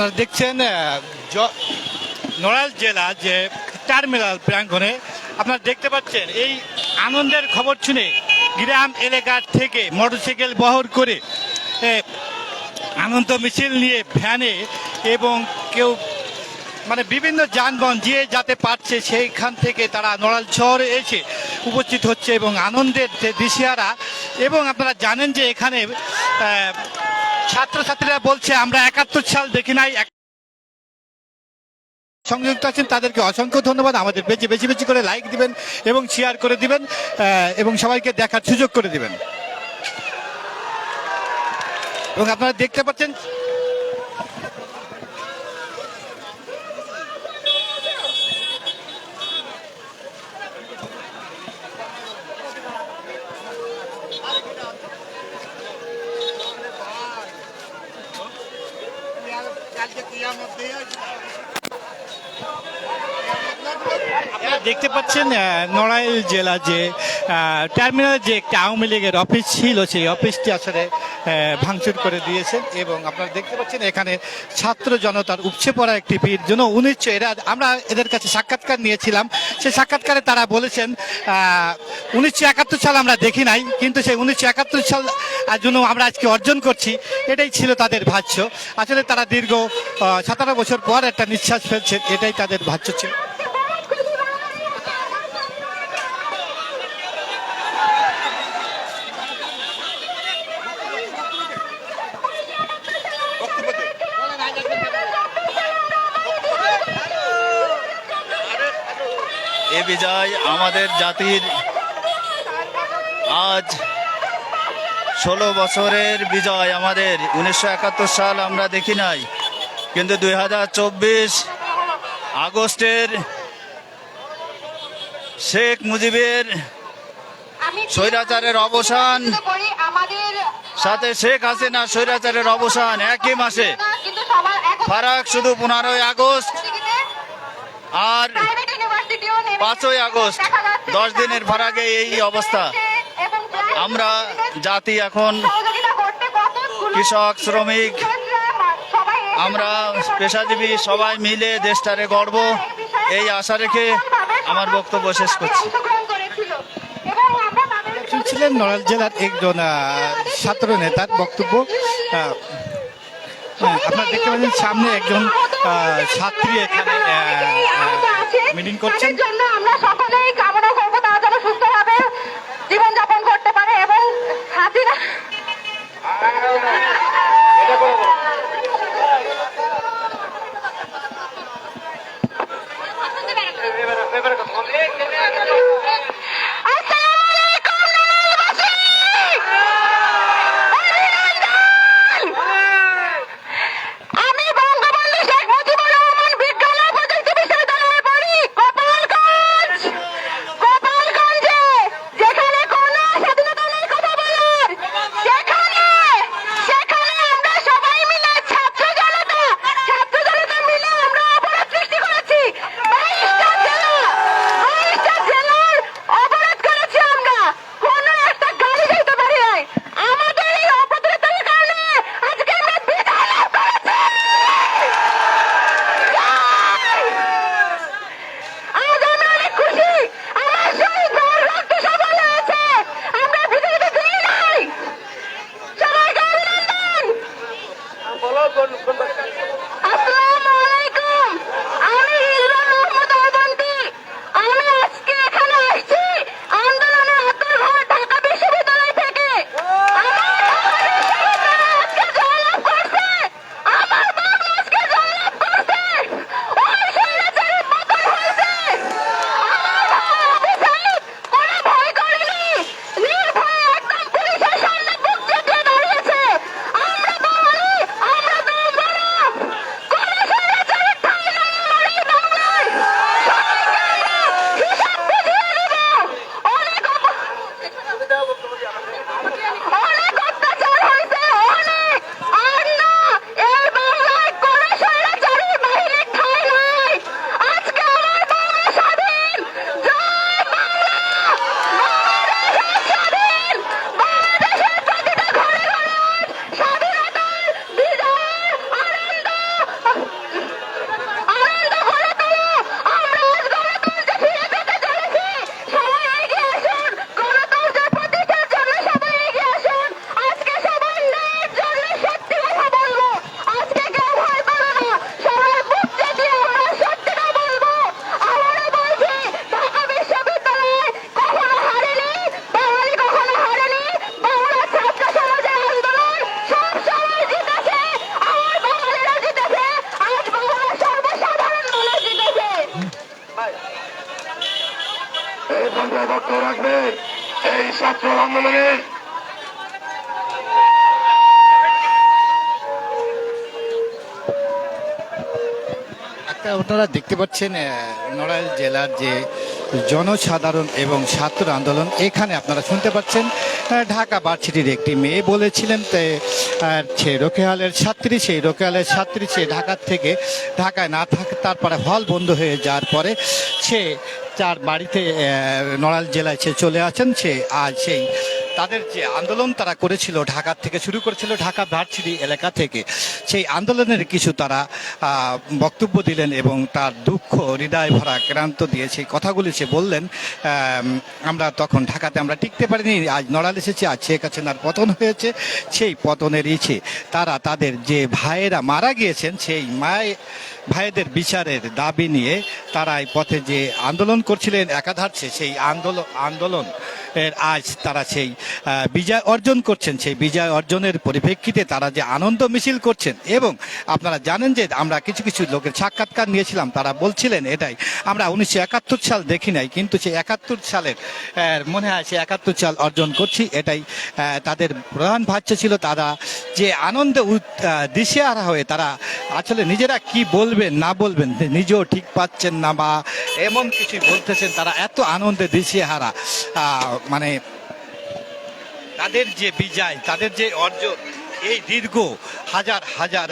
আপনারা দেখছেন নড়াইল জেলা যে টার্মিনাল প্রাঙ্গণে আপনারা দেখতে পাচ্ছেন, এই আনন্দের খবর শুনে গ্রাম এলাকার থেকে মোটরসাইকেল বহর করে আনন্দ মিছিল নিয়ে ভ্যানে এবং কেউ মানে বিভিন্ন যানবাহন যে যাতে পারছে সেইখান থেকে তারা নড়াল শহরে এসে উপস্থিত হচ্ছে এবং আনন্দের দিশিয়ারা এবং আপনারা জানেন যে এখানে ছাত্রছাত্রীরা বলছে, আমরা একাত্তর সাল দেখি নাই সংযুক্ত আছেন তাদেরকে অসংখ্য ধন্যবাদ। আমাদের বেশি বেশি বেশি করে লাইক দিবেন এবং শেয়ার করে দিবেন এবং সবাইকে দেখার সুযোগ করে দিবেন। এবং আপনারা দেখতে পাচ্ছেন আপনারা দেখতে পাচ্ছেন নড়াইল জেলা যে টার্মিনাল যে একটি আওয়ামী লীগের অফিস ছিল, সেই অফিসটি আসলে ভাঙচুর করে দিয়েছেন এবং আপনারা দেখতে পাচ্ছেন এখানে ছাত্র জনতার উপচে পড়া একটি ভিড়। জন্য উনিশশো এরা, আমরা এদের কাছে সাক্ষাৎকার নিয়েছিলাম। সেই সাক্ষাৎকারে তারা বলেছেন উনিশশো একাত্তর সাল আমরা দেখি নাই, কিন্তু সেই উনিশশো একাত্তর সাল জন্য আমরা আজকে অর্জন করছি, এটাই ছিল তাদের ভাষ্য। আসলে তারা দীর্ঘ সতেরো বছর পর একটা নিঃশ্বাস ফেলছেন এটাই তাদের ভাষ্য ছিল এ বিজয় আমাদের জাতির আজ ষোলো বছরের বিজয় আমাদের। উনিশশো একাত্তর সাল আমরা দেখি নাই কিন্তু দুই হাজার চব্বিশ আগস্টের শেখ মুজিবের স্বৈরাচারের অবসান সাথে শেখ হাসিনা স্বৈরাচারের অবসান একই মাসে। ফারাক শুধু পনেরোই আগস্ট আর পাঁচই আগস্ট দশ দিনের ফারাকে এই অবস্থা। আমরা জাতি এখন কৃষক শ্রমিক আমরা পেশাজীবী সবাই মিলে দেশটারে গর্ব এই আশা রেখে আমার বক্তব্য শেষ করছি। শুনছিলেন নড়াইল জেলার একজন ছাত্র নেতার বক্তব্য। হ্যাঁ, আপনারা দেখতে পাচ্ছেন সামনে একজন ছাত্রী এখানে মিটিং করছেন। জন্য আমরা সকলেই কামনা করব তারা যেন সুস্থভাবে জীবনযাপন করতে পারে এবং হাসিনা আপনারা দেখতে পাচ্ছেন নড়াইল জেলার যে জনসাধারণ এবং ছাত্র আন্দোলন, এখানে আপনারা শুনতে পাচ্ছেন ঢাকা ভার্সিটির একটি মেয়ে বলেছিলেন সে রোকেহালের ছাত্রী, সেই রোকেহালের ছাত্রী সে ঢাকার থেকে ঢাকায় না থাকে, তারপরে হল বন্ধ হয়ে যাওয়ার পরে সে তার বাড়িতে নড়াইল জেলায় সে চলে আসেন, সে আজ সেই তাদের যে আন্দোলন তারা করেছিল, ঢাকা থেকে শুরু করেছিল, ঢাকা ভার্সিটি এলাকা থেকে, সেই আন্দোলনের কিছু তারা বক্তব্য দিলেন এবং তার দুঃখ, হৃদয় ভরা ক্রান্ত দিয়ে সেই কথাগুলি সে বললেন। আমরা তখন ঢাকাতে আমরা টিকতে পারিনি, আজ নড়াল এসেছে, আজ শেখ হাসিনার পতন হয়েছে, সেই পতনের ইচ্ছে তারা তাদের যে ভাইয়েরা মারা গিয়েছেন, সেই মায়, ভাইদের বিচারের দাবি নিয়ে তারা এই পথে যে আন্দোলন করছিলেন একাধারছে সেই আন্দোলন আন্দোলন আজ তারা সেই বিজয় অর্জন করছেন, সেই বিজয় অর্জনের পরিপ্রেক্ষিতে তারা যে আনন্দ মিছিল করছেন এবং আপনারা জানেন যে আমরা কিছু কিছু লোকের সাক্ষাৎকার নিয়েছিলাম, তারা বলছিলেন এটাই, আমরা উনিশশো একাত্তর সাল দেখি নাই, কিন্তু সেই একাত্তর সালের মনে হয় সে একাত্তর সাল অর্জন করছি, এটাই তাদের প্রধান ভাষ্য ছিল তারা যে আনন্দে দিশেহারা হয়ে তারা আসলে নিজেরা কি বলবেন, না বলবেন, নিজেও ঠিক পাচ্ছেন না বা এমন কিছু বলতেছেন, তারা এত আনন্দে দিশেহারা আহ, মানে তাদের যে বিজয় তাদের যে অর্জন এই দীর্ঘ হাজার হাজার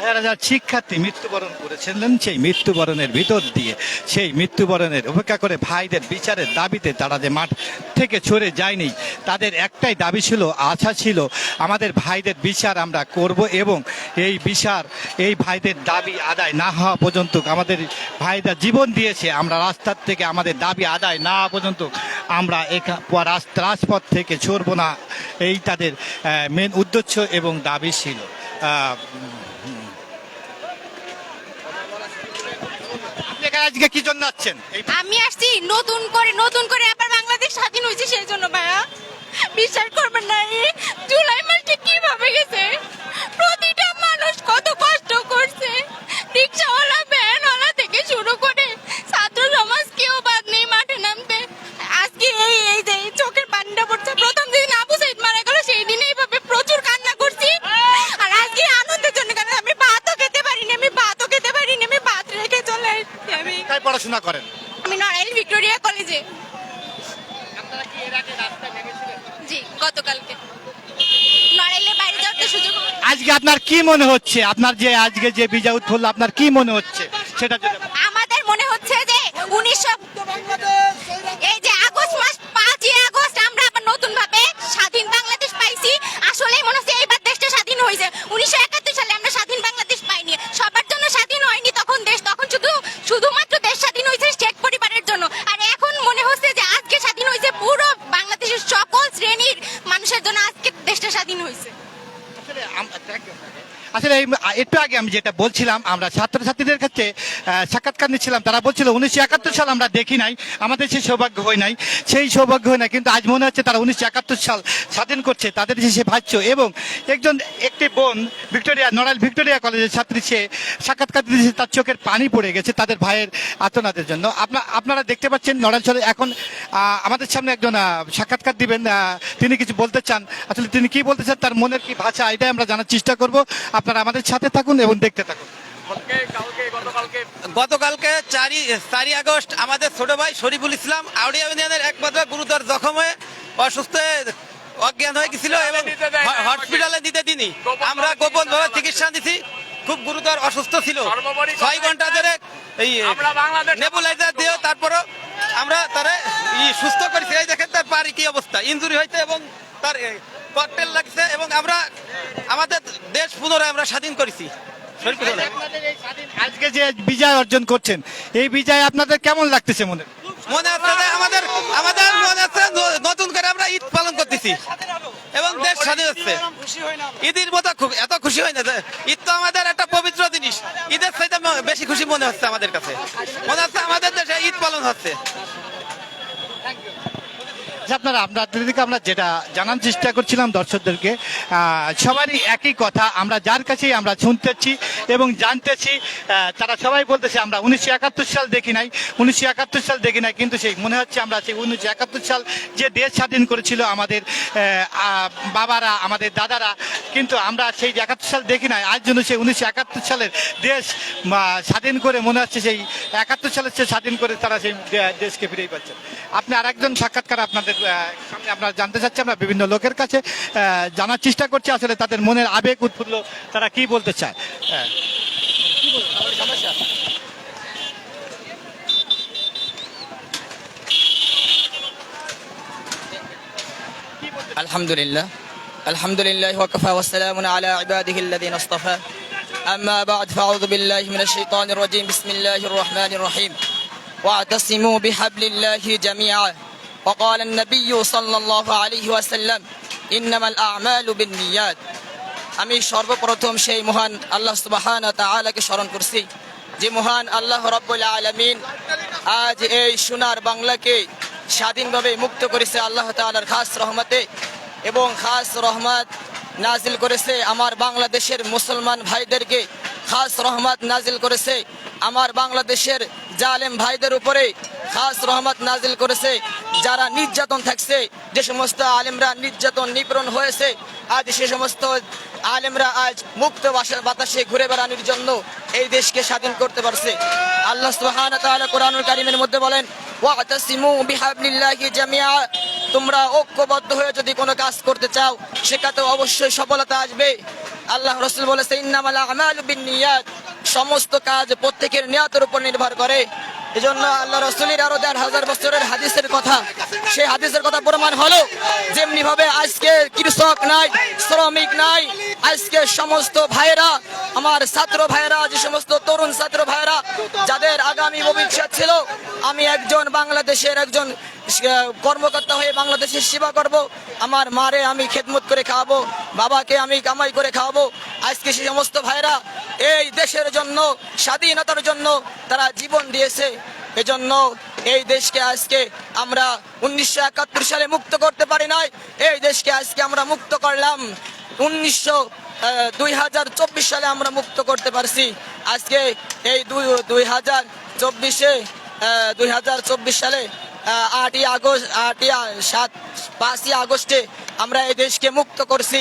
হাজার হাজার শিক্ষার্থী মৃত্যুবরণ করেছিলেন সেই মৃত্যুবরণের ভিতর দিয়ে। সেই মৃত্যুবরণের উপেক্ষা করে ভাইদের বিচারের দাবিতে তারা যে মাঠ থেকে সরে যায়নি, তাদের একটাই দাবি ছিল, আশা ছিল আমাদের ভাইদের বিচার আমরা করব এবং এই বিচার, এই ভাইদের দাবি আদায় না হওয়া পর্যন্ত আমাদের ভাইরা জীবন দিয়েছে, আমরা রাস্তার থেকে আমাদের দাবি আদায় না হওয়া পর্যন্ত আমরা রাজপথ থেকে ছড়ব না। এই তাদের মেন উদ্দেশ্য এবং দাবি ছিল আহ, আপনি এখানে আজকে কি জন্য আসছেন? আমি আসছি নতুন করে নতুন করে আবার বাংলাদেশ স্বাধীন হয়েছে, সেই জন্য ভাইয়া। বিশ্বাস করবেন না জুলাই মাসটি কীভাবে গেছে? প্রতিটা মানুষ কত পড়াশোনা করেন? আমি নড়াইল ভিক্টোরিয়া কলেজে। জি গতকালকে। নড়াইলে বাইরে যাওয়ার সুযোগ আজকে আপনার কি মনে হচ্ছে? আপনার যে আজকে যে বিজয় উৎফুল্ল আপনার কি মনে হচ্ছে? সেটা যদি আমাদের মনে হচ্ছে যে উনিশশো এই যে আগস্ট মাস পাঁচই আগস্ট আমরা আবার নতুন ভাবে স্বাধীন বাংলাদেশ পাইছি। আসলেই মনে হচ্ছে এইবার দেশটা স্বাধীন হয়েছে উনিশশো একাত্তর সালে আমরা স্বাধীন বাংলাদেশ পাইনি সবার জন্য স্বাধীন হয়নি তখন দেশ তখন শুধু শুধুমাত্র দেশ স্বাধীন হয়েছে শেখ পরিবারের জন্য আর এখন মনে হচ্ছে যে আজকে স্বাধীন হয়েছে পুরো বাংলাদেশের সকল শ্রেণির মানুষের জন্য আজকে দেশটা স্বাধীন হয়েছে আসলে আম- আসলে এই একটু আগে আমি যেটা বলছিলাম, আমরা ছাত্রছাত্রীদের কাছে সাক্ষাৎকার নিচ্ছিলাম। তারা বলছিল, উনিশশো একাত্তর সাল আমরা দেখি নাই, আমাদের সেই সৌভাগ্য হয় নাই। সেই সৌভাগ্য হয় না কিন্তু আজ মনে হচ্ছে তারা উনিশশো একাত্তর সাল স্বাধীন করছে, তাদের যে সে ভাষ্য। এবং একজন, একটি বোন, ভিক্টোরিয়া, নড়াইল ভিক্টোরিয়া কলেজের ছাত্রী, সে সাক্ষাৎকার দিয়েছে, তার চোখের পানি পড়ে গেছে তাদের ভাইয়ের আতনাদের জন্য। আপনার আপনারা দেখতে পাচ্ছেন, নড়াইল চলে এখন আমাদের সামনে একজন সাক্ষাৎকার দিবেন তিনি কিছু বলতে চান। আসলে তিনি কি বলতে চান, তার মনের কি ভাষা, এটাই আমরা জানার চেষ্টা করব। আপনারা আমাদের সাথে থাকুন এবং দেখতে থাকুন। গতকালকে। চারি চারি আগস্ট আমাদের ছোট ভাই শরীফুল ইসলাম আউড়িয়া ইউনিয়নের একমাত্র গুরুতর জখম হয়ে অসুস্থ অজ্ঞান হয়ে গেছিল এবং হসপিটালে দিতে দিনি আমরা গোপন ভাবে চিকিৎসা দিছি। খুব গুরুতর অসুস্থ ছিল। ছয় ঘণ্টা ধরে এই নেবুলাইজার দিয়ে তারপরও আমরা তারা সুস্থ করেছি। এই দেখেন তার পারি কি অবস্থা। ইঞ্জুরি হয়েছে এবং তার ককটেল লাগছে এবং আমরা আমাদের দেশ পুনরায় আমরা স্বাধীন করেছি। আজকে যে বিজয় অর্জন করছেন এই বিজয় আপনাদের কেমন লাগতেছে মনে? মনে হচ্ছে যে আমাদের আমাদের মনে হচ্ছে নতুন করে আমরা ঈদ পালন করতেছি এবং দেশ স্বাধীন হচ্ছে। ঈদের মতো খুব এত খুশি হয় না যে ঈদ তো আমাদের একটা পবিত্র জিনিস। ঈদের চাইতে বেশি খুশি মনে হচ্ছে আমাদের কাছে। মনে হচ্ছে আমাদের দেশে ঈদ পালন হচ্ছে। আচ্ছা, আপনারা আপনাদেরকে আমরা যেটা জানার চেষ্টা করছিলাম দর্শকদেরকে সবারই একই কথা আমরা যার কাছেই আমরা শুনতেছি এবং জানতেছি তারা সবাই বলতেছে আমরা উনিশশো একাত্তর সাল দেখি নাই উনিশশো একাত্তর সাল দেখি নাই কিন্তু সেই মনে হচ্ছে আমরা সেই উনিশশো একাত্তর সাল যে দেশ স্বাধীন করেছিল আমাদের বাবারা আমাদের দাদারা কিন্তু আমরা সেই একাত্তর সাল দেখি নাই। আজ জন্য সেই উনিশশো একাত্তর সালের দেশ স্বাধীন করে মনে হচ্ছে সেই একাত্তর সালের সে স্বাধীন করে তারা সেই দেশকে ফিরেই পাচ্ছেন আপনি আর একজন সাক্ষাৎকার আপনাদের সামনে আমরা জানতে চাচ্ছি, আমরা বিভিন্ন লোকের কাছে জানার চেষ্টা করছি আসলে তাদের মনের আবেগ উৎফুল্ল তারা কি বলতে চায়? হ্যাঁ। কি বলবেন? আপনার সমস্যা? الحمد لله الحمد لله وكفى والسلام على عباده الذين اصطفى أما بعد فأعوذ بالله من الشيطان الرجيم بسم الله الرحمن الرحيم واعتصموا بحبل الله جميعا وقال النبي صلى الله عليه وسلم إنما الأعمال بالنيات আমি সর্বপ্রথম সেই মহান আল্লাহ সুবাহান তাআলাকে স্মরণ করছি যে মহান আল্লাহ রব্বুল আলমিন আজ এই সোনার বাংলাকে স্বাধীনভাবে মুক্ত করেছে আল্লাহ তাআলার খাস রহমতে এবং খাস রহমত নাজিল করেছে আমার বাংলাদেশের মুসলমান ভাইদেরকে। খাস রহমত নাজিল করেছে আমার বাংলাদেশের জালেম ভাইদের উপরে। খাস রহমত নাজিল করেছে যারা নির্যাতন থাকছে, যে সমস্ত আলেমরা নির্যাতন নিপীড়ন হয়েছে, আজ সে সমস্ত আলেমরা আজ মুক্ত বাসা- বাতাসে ঘুরে বেড়ানোর জন্য এই দেশকে স্বাধীন করতে পারছে। আল্লাহ তাআলা কোরআনুল কারীমের মধ্যে বলেন তোমরা ঐক্যবদ্ধ হয়ে যদি কোনো কাজ করতে চাও সেটাতে অবশ্যই সফলতা আসবে। আল্লাহ রসুল বলেছে, ইন্নামাল আমালু সমস্ত কাজ প্রত্যেকের নিয়তের উপর নির্ভর করে। এজন্য আল্লাহ রসুলের আরও দেড় হাজার বছরের হাদিসের কথা। সেই হাদিসের কথা প্রমাণ হলো যেমনি ভাবে আজকে কৃষক নাই, শ্রমিক নাই আজকে সমস্ত ভাইরা আমার ছাত্র ভাইরা যে সমস্ত তরুণ ছাত্র ভাইরা যাদের আগামী ভবিষ্যৎ ছিল, আমি একজন বাংলাদেশের একজন কর্মকর্তা হয়ে বাংলাদেশের সেবা করব। আমার মারে আমি খেদমত করে খাওয়াবো, বাবাকে আমি কামাই করে খাওয়াবো। আজকে সেই সমস্ত ভাইরা এই দেশের জন্য, স্বাধীনতার জন্য তারা জীবন দিয়েছে। এজন্য এই দেশকে আজকে আমরা উনিশশো একাত্তর সালে মুক্ত করতে পারি নাই। এই দেশকে আজকে আমরা মুক্ত করলাম। উনিশশো দুই সালে আমরা মুক্ত করতে পারছি। আজকে এই দুই দুই হাজার চব্বিশে দুই হাজার চব্বিশ সালে আটই আগস্ট, আটই, সাত, পাঁচই আগস্টে আমরা এই দেশকে মুক্ত করছি।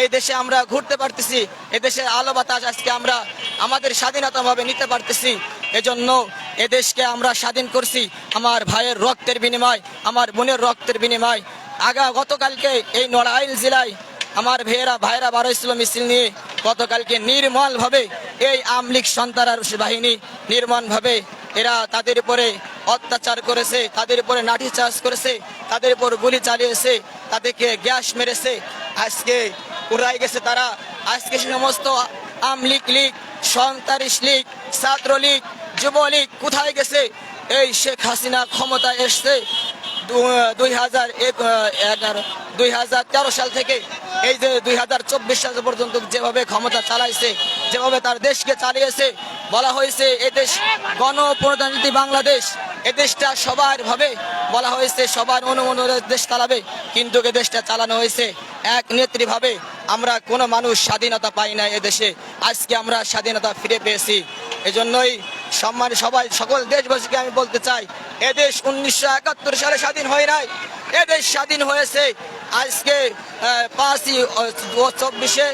এই দেশে আমরা ঘুরতে পারতেছি। এই দেশের আলো বাতাস আজকে আমরা আমাদের স্বাধীনতাভাবে নিতে পারতেছি। এজন্য এ দেশকে আমরা স্বাধীন করছি আমার ভাইয়ের রক্তের বিনিময়, আমার বোনের রক্তের বিনিময়। আগা, গতকালকে এই নড়াইল জেলায় আমার ভেয়েরা ভাইরা বারোইছিল মিছিল নিয়ে গতকালকে নির্মল ভাবে এই আমলিক সন্তানার বাহিনী নির্মল ভাবে এরা তাদের উপরে অত্যাচার করেছে, তাদের উপরে লাঠি চার্জ করেছে, তাদের উপর গুলি চালিয়েছে, তাদেরকে গ্যাস মেরেছে। আজকে উড়াই গেছে তারা। আজকে সমস্ত আমলিক লীগ সন্তারিশ লীগ, ছাত্রলীগ, যুবলীগ কোথায় গেছে? এই শেখ হাসিনা ক্ষমতা এসছে। দুই হাজার এগারো, দুই হাজার তেরো সাল থেকে এই যে দুই হাজার চব্বিশ সাল পর্যন্ত যেভাবে ক্ষমতা চালাইছে, যেভাবে তার দেশকে চালিয়েছে, বলা হয়েছে এদেশ গণপ্রজাতন্ত্রী বাংলাদেশ, এ দেশটা সবার ভাবে বলা হয়েছে, সবার অনুমোদনে দেশ চালাবে, কিন্তু এ দেশটা চালানো হয়েছে এক নেত্রী ভাবে আমরা কোনো মানুষ স্বাধীনতা পাই না এদেশে আজকে আমরা স্বাধীনতা ফিরে পেয়েছি। এজন্যই সম্মান সবাই, সকল দেশবাসীকে আমি বলতে চাই এদেশ উনিশশো একাত্তর সালে স্বাধীন হয় নাই এদেশ স্বাধীন হয়েছে আজকে পাঁচই চব্বিশে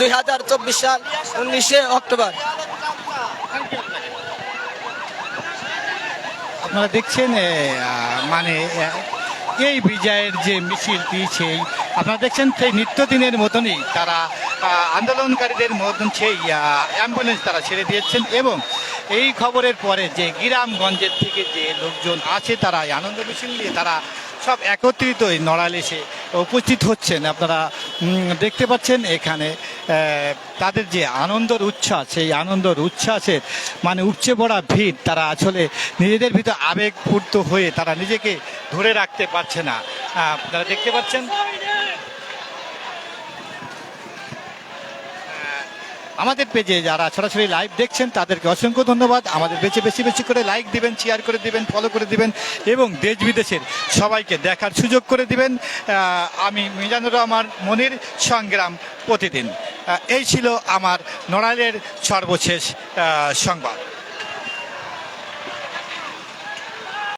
দুই হাজার চব্বিশ সাল, উনিশে অক্টোবর। আপনারা দেখছেন মানে এই বিজয়ের যে মিছিলটি, সেই, আপনারা দেখছেন, সেই নিত্যদিনের মতনই তারা আন্দোলনকারীদের মতন সেই অ্যাম্বুলেন্স তারা ছেড়ে দিয়েছেন এবং এই খবরের পরে যে গ্রামগঞ্জের থেকে যে লোকজন আছে, তারা আনন্দ মিছিল নিয়ে তারা সব একত্রিত এই নড়াইল এসে উপস্থিত হচ্ছেন। আপনারা দেখতে পাচ্ছেন এখানে তাদের যে আনন্দর উচ্ছ্বাস, সেই আনন্দর উচ্ছ্বাসের মানে উপচে পড়া ভিড়, তারা আসলে নিজেদের ভিতরে আবেগপূর্ত হয়ে তারা নিজেকে ধরে রাখতে পারছে না। আপনারা দেখতে পাচ্ছেন আমাদের পেজে যারা সরাসরি লাইভ দেখছেন, তাদেরকে অসংখ্য ধন্যবাদ। আমাদের পেজে বেশি বেশি করে লাইক দিবেন শেয়ার করে দিবেন ফলো করে দিবেন এবং দেশ বিদেশের সবাইকে দেখার সুযোগ করে দিবেন। আমি মিজানুর রহমান, মনির সংগ্রাম প্রতিদিন। এই ছিল আমার নড়াইলের সর্বশেষ সংবাদ।